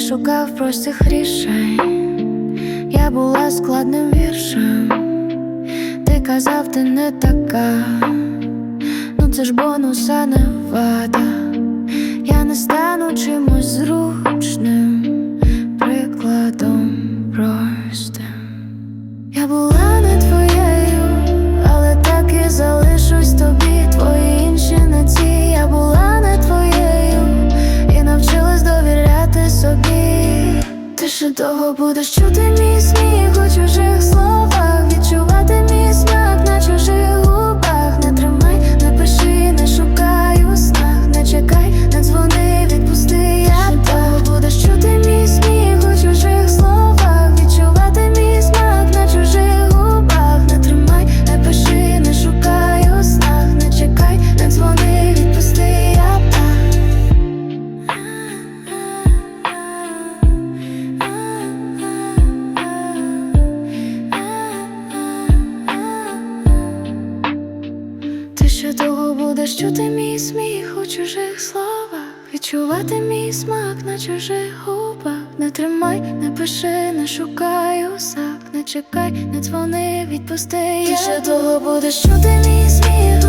шукав простих рішень, я була складним віршем, ти казав, ти не така, ну це ж бонуса не вада. Я не стану Ти того будеш чути мій сміх у чужих Ти того будеш чути мій сміх у чужих словах, відчувати мій смак на чужих губах. Не тримай, не пиши, не шукай усак, не чекай, не дзвони, відпусти. Більше того будеш чути мій сміх